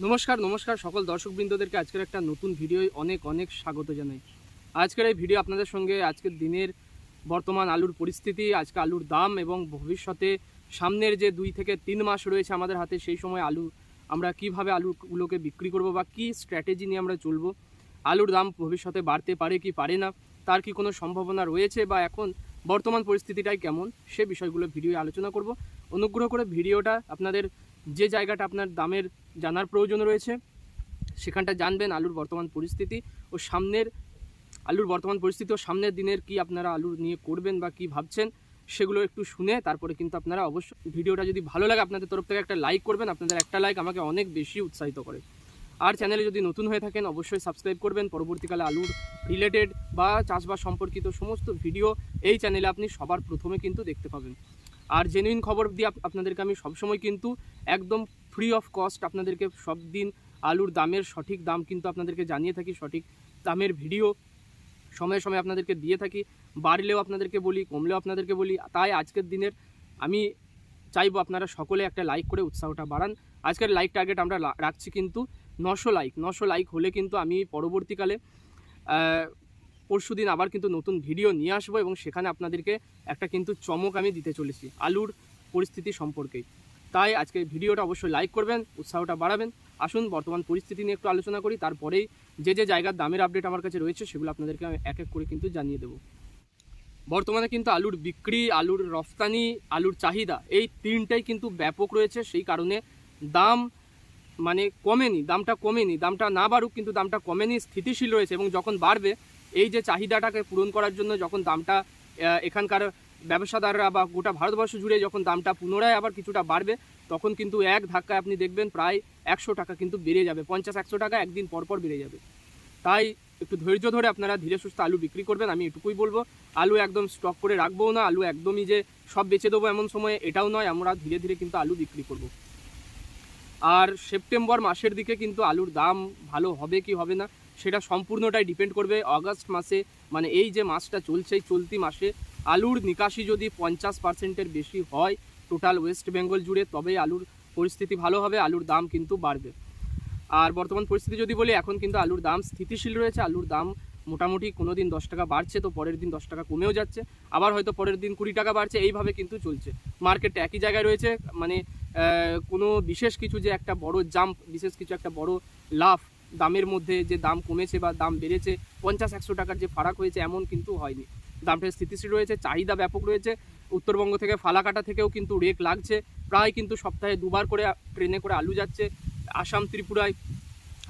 নমস্কার নমস্কার সকল দর্শকবৃন্দদেরকে আজকের একটা নতুন ভিডিওয় অনেক অনেক স্বাগত জানাই। আজকের এই ভিডিও আপনাদের সঙ্গে আজকের দিনের বর্তমান আলুর পরিস্থিতি, আজকে আলুর দাম এবং ভবিষ্যতে সামনের যে দুই থেকে তিন মাস রয়েছে আমাদের হাতে, সেই সময় আলু আমরা কীভাবে আলুগুলোকে বিক্রি করব বা কি স্ট্র্যাটেজি নিয়ে আমরা চলবো, আলুর দাম ভবিষ্যতে বাড়তে পারে কি পারে না, তার কি কোনো সম্ভাবনা রয়েছে বা এখন বর্তমান পরিস্থিতিটাই কেমন, সে বিষয়গুলো ভিডিও আলোচনা করব। অনুগ্রহ করে ভিডিওটা আপনাদের যে জায়গাটা আপনার দামের জানার প্রয়োজন রয়েছে, সেখানটা জানবেন আলুর বর্তমান পরিস্থিতি ও সামনের, আলুর বর্তমান পরিস্থিতি ও সামনের দিনের কি আপনারা আলুর নিয়ে করবেন বা কি ভাবছেন, সেগুলো একটু শুনে তারপরে কিন্তু আপনারা অবশ্যই ভিডিওটা যদি ভালো লাগে আপনাদের তরফ থেকে একটা লাইক করবেন, আপনাদের একটা লাইক আমাকে অনেক বেশি উৎসাহিত করে। আর চ্যানেলে যদি নতুন হয়ে থাকেন, অবশ্যই সাবস্ক্রাইব করবেন, পরবর্তীকালে আলুর রিলেটেড বা চাষবাস সম্পর্কিত সমস্ত ভিডিও এই চ্যানেলে আপনি সবার প্রথমে কিন্তু দেখতে পাবেন। আর জেনুইন খবর দিয়ে আপনাদেরকে আমি সবসময় কিন্তু একদম ফ্রি অফ কস্ট আপনাদেরকে সব দিন আলুর দামের সঠিক দাম কিন্তু আপনাদেরকে জানিয়ে থাকি, সঠিক দামের ভিডিও সময়ে সময়ে আপনাদেরকে দিয়ে থাকি। বাড়লেও আপনাদেরকে বলি, কমলেও আপনাদেরকে বলি। তাই আজকের দিনের আমি চাইব আপনারা সকলে একটা লাইক করে উৎসাহটা বাড়ান। আজকের লাইক টার্গেট আমরা রাখছি কিন্তু নশো লাইক নশো লাইক হলে কিন্তু আমি পরবর্তীকালে পরশু দিন আবার কিন্তু নতুন ভিডিও নিয়ে আসব এবং সেখানে আপনাদেরকে একটা কিন্তু চমক আমি দিতে চলেছি আলুর পরিস্থিতি সম্পর্কেই তাই আজকে ভিডিওটা অবশ্যই লাইক করবেন, উৎসাহটা বাড়াবেন। আসুন, বর্তমান পরিস্থিতি নিয়ে একটু আলোচনা করি, তারপরেই যে যে জায়গার দামের আপডেট আমার কাছে রয়েছে সেগুলো আপনাদেরকে আমি এক এক করে কিন্তু জানিয়ে দেবো। বর্তমানে কিন্তু আলুর বিক্রি, আলুর রফতানি, আলুর চাহিদা এই তিনটাই কিন্তু ব্যাপক রয়েছে। সেই কারণে দাম মানে কমেনি, দামটা কমেনি, দামটা না বাড়ুক কিন্তু দামটা কমেনি, স্থিতিশীল রয়েছে এবং যখন বাড়বে এই যে চাহিদাটাকে পূরণ করার জন্য যখন দামটা এখানকার ব্যবসাদাররা বা গোটা ভারতবর্ষ জুড়ে যখন দামটা পুনরায় আবার কিছুটা বাড়বে, তখন কিন্তু এক ধাক্কায় আপনি দেখবেন প্রায় একশো টাকা কিন্তু বেড়ে যাবে, পঞ্চাশ, একশো টাকা একদিন পর পর বেড়ে যাবে। তাই একটু ধৈর্য ধরে আপনারা ধীরে সুস্থ আলু বিক্রি করবেন, আমি এটুকুই বলব। আলু একদম স্টক করে রাখব না, আলু একদমই যে সব বেচে দেবো এমন সময়ে এটাও নয়, আমরা ধীরে ধীরে কিন্তু আলু বিক্রি করব। আর সেপ্টেম্বর মাসের দিকে কিন্তু আলুর দাম ভালো হবে কি হবে না সেটা সম্পূর্ণটাই ডিপেন্ড করবে আগস্ট মাসে। মানে এই যে মাসটা চলছে চলতি মাসে আলুর নিকাশি যদি পঞ্চাশ পার্সেন্টের বেশি হয় টোটাল ওয়েস্ট বেঙ্গল জুড়ে, তবেই আলুর পরিস্থিতি ভালো হবে, আলুর দাম কিন্তু বাড়বে। আর বর্তমান পরিস্থিতি যদি বলি, এখন কিন্তু আলুর দাম স্থিতিশীল রয়েছে, আলুর দাম মোটামুটি কোনো দিন দশ টাকা বাড়ছে, তো পরের দিন দশ টাকা কমেও যাচ্ছে, আবার হয়তো পরের দিন কুড়ি টাকা বাড়ছে, এইভাবে কিন্তু চলছে। মার্কেটটা একই জায়গায় রয়েছে মানে কোনো বিশেষ কিছু যে একটা বড় জাম্প বিশেষ কিছু একটা বড় লাভ দামের মধ্যে যে দাম কমেছে বা দাম বেড়েছে পঞ্চাশ একশো টাকার যে ফারাক হয়েছে এমন কিন্তু হয়নি। দামটা স্থিতিশীল রয়েছে, চাহিদা ব্যাপক রয়েছে, উত্তরবঙ্গ থেকে ফালাকাটা থেকেও কিন্তু রেক লাগছে। প্রায় কিন্তু সপ্তাহে দুবার করে ট্রেনে করে আলু যাচ্ছে। আসাম, ত্রিপুরায়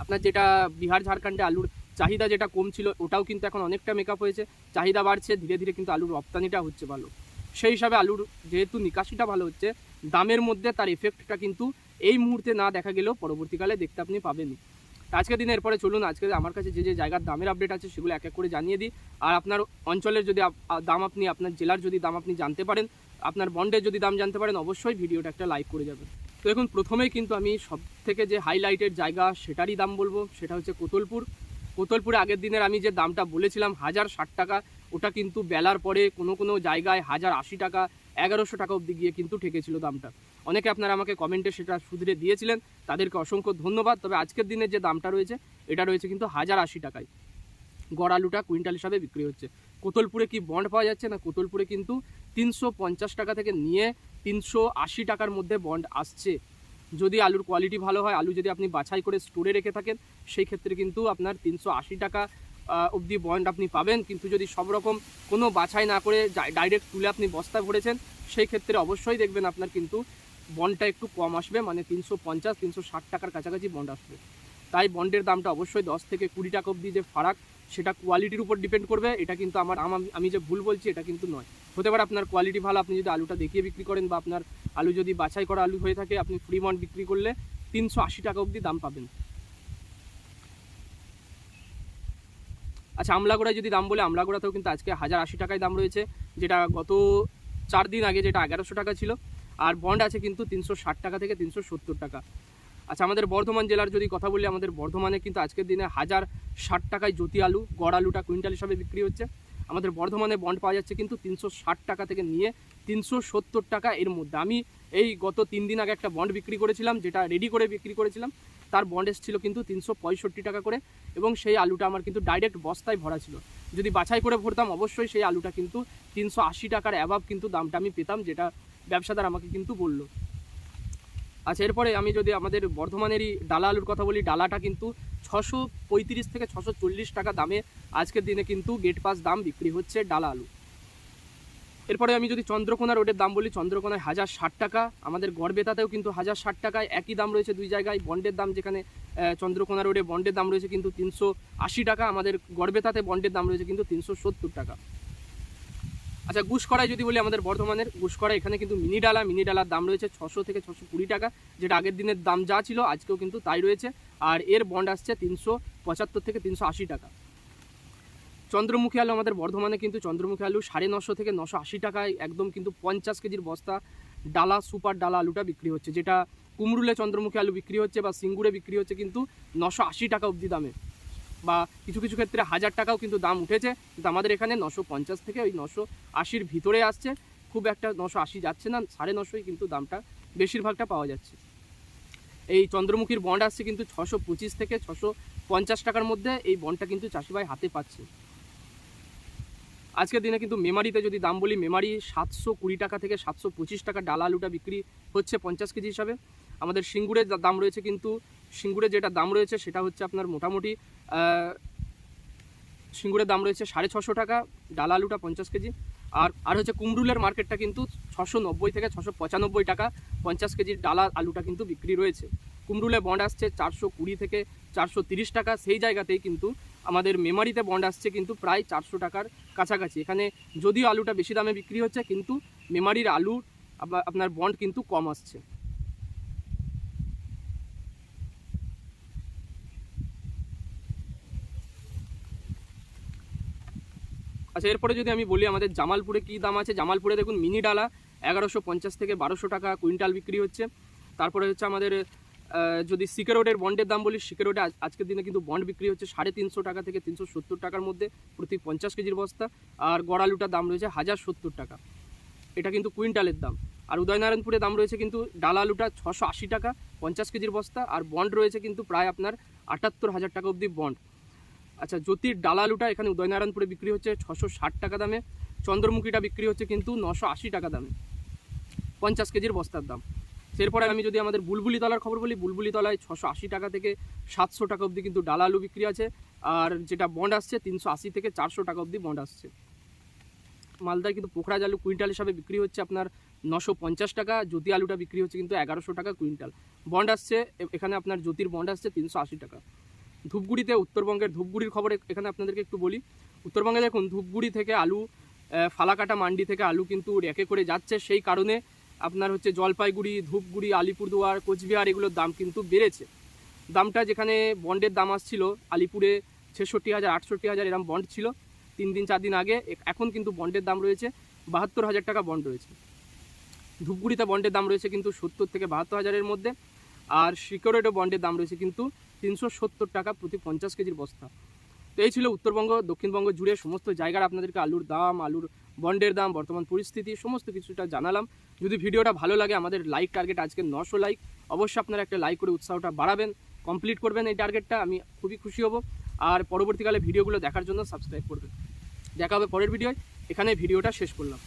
আপনার যেটা বিহার, ঝাড়খণ্ডে আলুর চাহিদা যেটা কম ছিল ওটাও কিন্তু এখন অনেকটা মেকআপ হয়েছে। চাহিদা বাড়ছে, ধীরে ধীরে কিন্তু আলুর রপ্তানিটা হচ্ছে ভালো। সেই হিসাবে আলুর যেহেতু নিকাশিটা ভালো হচ্ছে, দামের মধ্যে তার এফেক্টটা কিন্তু এই মুহূর্তে না দেখা গেলেও পরবর্তীকালে দেখতে আপনি পাবেনই। আজকের দিনে এরপরে চলুন, আজকে আমার কাছে যে যে জায়গার দামের আপডেট আছে সেগুলো এক এক করে জানিয়ে দিই। আর আপনার অঞ্চলের যদি দাম আপনি, আপনার জেলার যদি দাম আপনি জানতে পারেন, আপনার বন্ডের যদি দাম জানতে পারেন, অবশ্যই ভিডিওটা একটা লাইক করে যাবেন। তো এখন প্রথমেই কিন্তু আমি সব থেকে যে হাইলাইটেড জায়গা সেটারই দাম বলব, সেটা হচ্ছে কোতলপুর। কোতলপুরে আগের দিনের আমি যে দামটা বলেছিলাম, হাজার ষাট টাকা, ওটা কিন্তু বেলার পরে কোনো কোনো জায়গায় হাজার আশি টাকা, এগারোশো টাকা অবধি গিয়ে কিন্তু ঠেকেছিল দামটা। অনেকে আপনারা আমাকে কমেন্টে সেটা শুধরে দিয়েছিলেন, তাদেরকে অসংখ্য ধন্যবাদ। তবে আজকের দিনের যে দামটা রয়েছে, এটা রয়েছে কিন্তু হাজার আশি টাকায়। গড় আলুটা কুইন্টাল হিসাবে বিক্রি হচ্ছে। কোতলপুরে কি বন্ড পাওয়া যাচ্ছে না? কোতলপুরে কিন্তু তিনশো পঞ্চাশ টাকা থেকে নিয়ে তিনশো আশি টাকার মধ্যে বন্ড আসছে। যদি আলুর কোয়ালিটি ভালো হয়, আলু যদি আপনি বাছাই করে স্টোরে রেখে থাকেন, সেই ক্ষেত্রে কিন্তু আপনার তিনশো আশি টাকা অবধি বন্ড আপনি পাবেন। কিন্তু যদি সব রকম কোনো বাছাই না করে ডাইরেক্ট তুলে আপনি বস্তায় ভরেছেন, সেই ক্ষেত্রে অবশ্যই দেখবেন আপনার কিন্তু বন্ডটা একটু কম আসবে মানে তিনশো পঞ্চাশ, তিনশো ষাট টাকার কাছাকাছি বন্ড আসবে। তাই বন্ডের দামটা অবশ্যই দশ থেকে কুড়ি টাকা অবধি যে ফারাক, সেটা কোয়ালিটির উপর ডিপেন্ড করবে। এটা কিন্তু আমার আম- যে ভুল বলছি, এটা কিন্তু নয়। হতে পারে আপনার কোয়ালিটি ভালো, আপনি যদি আলুটা দেখিয়ে বিক্রি করেন বা আপনার আলু যদি বাছাই করা আলু হয়ে থাকে, আপনি ফ্রি বন্ড বিক্রি করলে তিনশো আশি টাকা অবধি দাম পাবেন। আচ্ছা আমলাগোড়ায় যদি দাম বলে, আমলাগোড়াতেও কিন্তু আজকে হাজার আশি টাকায় দাম রয়েছে, যেটা গত চার দিন আগে যেটা এগারোশো টাকা ছিল আর বন্ড আছে কিন্তু তিনশো ষাট টাকা থেকে তিনশো সত্তর টাকা। আচ্ছা আমাদের বর্ধমান জেলার যদি কথা বলি, আমাদের বর্ধমানে কিন্তু আজকের দিনে হাজার ষাট টাকায় জ্যোতি আলু, গড় আলুটা কুইন্টাল হিসাবে বিক্রি হচ্ছে। আমাদের বর্ধমানে বন্ড পাওয়া যাচ্ছে কিন্তু তিনশো ষাট টাকা থেকে নিয়ে তিনশো সত্তর টাকা এর মধ্যে। আমি এই গত তিন দিন আগে একটা বন্ড বিক্রি করেছিলাম, যেটা রেডি করে বিক্রি করেছিলাম। তার বন্ড এসেছিল কিন্তু তিনশো পঁয়ষট্টি টাকা করে এবং সেই আলুটা আমার কিন্তু ডাইরেক্ট বস্তায় ভরা ছিল। যদি বাছাই করে ভরতাম, অবশ্যই সেই আলুটা কিন্তু তিনশো আশি টাকার অ্যাভাব কিন্তু দামটা আমি পেতাম, যেটা ব্যবসাদার আমাকে কিন্তু বলল। আচ্ছা এরপরে আমি যদি আমাদের বর্ধমানেরই ডালা আলুর কথা বলি ডালাটা কিন্তু ছশো পঁয়ত্রিশ থেকে ছশো চল্লিশ টাকা দামে আজকের দিনে কিন্তু গেট পাস দাম বিক্রি হচ্ছে ডালা আলু এরপরে আমি যদি চন্দ্রকোনা রোডের দাম বলি, চন্দ্রকোনায় হাজার ষাট টাকা, আমাদের গড়বেতাতেও কিন্তু হাজার ষাট টাকায় একই দাম রয়েছে দুই জায়গায়। বন্ডের দাম যেখানে চন্দ্রকোনা রোডে বন্ডের দাম রয়েছে কিন্তু তিনশো আশি টাকা, আমাদের গড়বেতাতে বন্ডের দাম রয়েছে কিন্তু তিনশো সত্তর টাকা। আচ্ছা গুসকরায় যদি বলি আমাদের বর্ধমানের গুসকরা এখানে কিন্তু মিনি ডালা মিনি ডালার দাম রয়েছে ছশো থেকে ছশো কুড়ি টাকা, যেটা আগের দিনের দাম যা ছিল, আজকেও কিন্তু তাই রয়েছে। আর এর বন্ড আসছে তিনশো পঁচাত্তর থেকে তিনশো আশি টাকা। চন্দ্রমুখী আলু আমাদের বর্ধমানে কিন্তু চন্দ্রমুখী আলু সাড়ে নশো থেকে নশো আশি টাকায় একদম কিন্তু পঞ্চাশ কেজির বস্তা ডালা, সুপার ডালা আলুটা বিক্রি হচ্ছে, যেটা কুমরুলে চন্দ্রমুখী আলু বিক্রি হচ্ছে বা সিঙ্গুরে বিক্রি হচ্ছে কিন্তু নশো আশি টাকা অবধি দামে। বা কিছু কিছু ক্ষেত্রে হাজার টাকাও কিন্তু দাম উঠেছে। কিন্তু আমাদের এখানে নশো পঞ্চাশ থেকে ওই নশো আশির ভিতরে আসছে। খুব একটা নশো আশি যাচ্ছে না, সাড়ে নশোই কিন্তু দামটা বেশিরভাগটা পাওয়া যাচ্ছে। এই চন্দ্রমুখীর বন্ড আসছে কিন্তু ছশো পঁচিশ থেকে ছশো পঞ্চাশ টাকার মধ্যে এই বন্ডটা কিন্তু চাষিভাই হাতে পাচ্ছে। আজকের দিনে কিন্তু মেমারিতে যদি দাম বলি, মেমারি সাতশো কুড়ি টাকা থেকে সাতশো পঁচিশ টাকা ডালা আলুটা বিক্রি হচ্ছে পঞ্চাশ কেজি হিসাবে। আমাদের সিঙ্গুরের দাম রয়েছে কিন্তু সিঙ্গুরে যেটা দাম রয়েছে সেটা হচ্ছে আপনার মোটামুটি সিঙ্গুরের দাম রয়েছে সাড়ে ছশো টাকা, ডালা আলুটা পঞ্চাশ কেজি। আর আর হচ্ছে কুমরুলের মার্কেটটা কিন্তু ছশো নব্বই থেকে ছশো পঁচানব্বই টাকা, পঞ্চাশ কেজির ডালা আলুটা কিন্তু বিক্রি রয়েছে। কুমরুলে বন্ড আসছে চারশো কুড়ি থেকে চারশো তিরিশ টাকা, সেই জায়গাতেই কিন্তু আমাদের মেমারিতে বন্ড আসছে কিন্তু প্রায় চারশো টাকার কাছাকাছি। এখানে যদিও আলুটা বেশি দামে বিক্রি হচ্ছে, কিন্তু মেমারির আলু আপনার বন্ড কিন্তু কম আসছে। আচ্ছা এরপরে যদি আমি বলি আমাদের জামালপুরে কী দাম আছে, জামালপুরে দেখুন মিনি ডালা, এগারোশো পঞ্চাশ থেকে বারোশো টাকা কুইন্টাল বিক্রি হচ্ছে। তারপরে হচ্ছে আমাদের যদি সিকে রোডের বন্ডের দাম বলি, সিকে রোডে আজকের দিনে কিন্তু বন্ড বিক্রি হচ্ছে সাড়ে তিনশো টাকা থেকে তিনশো সত্তর টাকার মধ্যে প্রতি পঞ্চাশ কেজির বস্তা। আর গড়ালুটার দাম রয়েছে হাজার সত্তর টাকা। এটা কিন্তু কুইন্টালের দাম। আর উদয়নারায়ণপুরে দাম রয়েছে কিন্তু ডাল আলুটা ছশো আশি টাকা, পঞ্চাশ কেজির বস্তা। আর বন্ড রয়েছে কিন্তু প্রায় আপনার আটাত্তর হাজার টাকা অবধি বন্ড। আচ্ছা জ্যোতির ডাল আলুটা এখানে উদয়নারায়ণপুরে বিক্রি হচ্ছে ছশো ষাট টাকা দামে, চন্দ্রমুখীটা বিক্রি হচ্ছে কিন্তু নশো আশি টাকা দামে, পঞ্চাশ কেজির বস্তার দাম। এরপরে আমি যদি আমাদের বুলবুলি তলার খবর বলি বুলবুলি তলায় ছশো আশি টাকা থেকে সাতশো টাকা অবধি কিন্তু ডাল আলু বিক্রি আছে, আর যেটা বন্ড আসছে তিনশো আশি থেকে চারশো টাকা অবধি বন্ড আসছে। মালদায় কিন্তু পোখরাজ আলু কুইন্টাল হিসাবে বিক্রি হচ্ছে আপনার নশো পঞ্চাশ টাকা, জ্যোতি আলুটা বিক্রি হচ্ছে কিন্তু এগারোশো টাকা কুইন্টাল। বন্ড আসছে এখানে আপনার জ্যোতির বন্ড আসছে তিনশো আশি টাকা। ধূপগুড়িতে, উত্তরবঙ্গের ধূপগুড়ির খবর এখানে আপনাদেরকে একটু বলি। উত্তরবঙ্গে দেখুন, ধূপগুড়ি থেকে আলু ফালাকাটা মান্ডি থেকে আলু কিন্তু রেকে করে যাচ্ছে। সেই কারণে আপনার হচ্ছে জলপাইগুড়ি, ধূপগুড়ি, আলিপুরদুয়ার, কোচবিহার এগুলোর দাম কিন্তু বেড়েছে। দামটা যেখানে বন্ডের দাম আসছিল, আলিপুরে ছেষট্টি হাজার, আটষট্টি হাজার এরম বন্ড ছিল। তিন দিন, চার দিন আগে এখন কিন্তু বন্ডের দাম রয়েছে বাহাত্তর হাজার টাকা বন্ড রয়েছে। ধূপগুড়িতে বন্ডের দাম রয়েছে কিন্তু সত্তর থেকে বাহাত্তর হাজারের মধ্যে। আর সিকিউরিটিও বন্ডের দাম রয়েছে কিন্তু তিনশো সত্তর টাকা প্রতি পঞ্চাশ কেজির বস্তা। তো এই ছিল উত্তরবঙ্গ, দক্ষিণবঙ্গ জুড়ে সমস্ত জায়গার আপনাদেরকে আলুর দাম, আলুর বন্ডের দাম, বর্তমান পরিস্থিতি, সমস্ত কিছুটা জানালাম। যদি ভিডিওটা ভালো লাগে, আমাদের লাইক টার্গেট আজকে নশো লাইক। অবশ্যই আপনারা একটা লাইক করে উৎসাহটা বাড়াবেন, কমপ্লিট করবেন এই টার্গেটটা, আমি খুবই খুশি হব। আর পরবর্তীকালে ভিডিওগুলো দেখার জন্য সাবস্ক্রাইব করবেন। দেখা হবে পরের ভিডিওয় এখানে ভিডিওটা শেষ করলাম।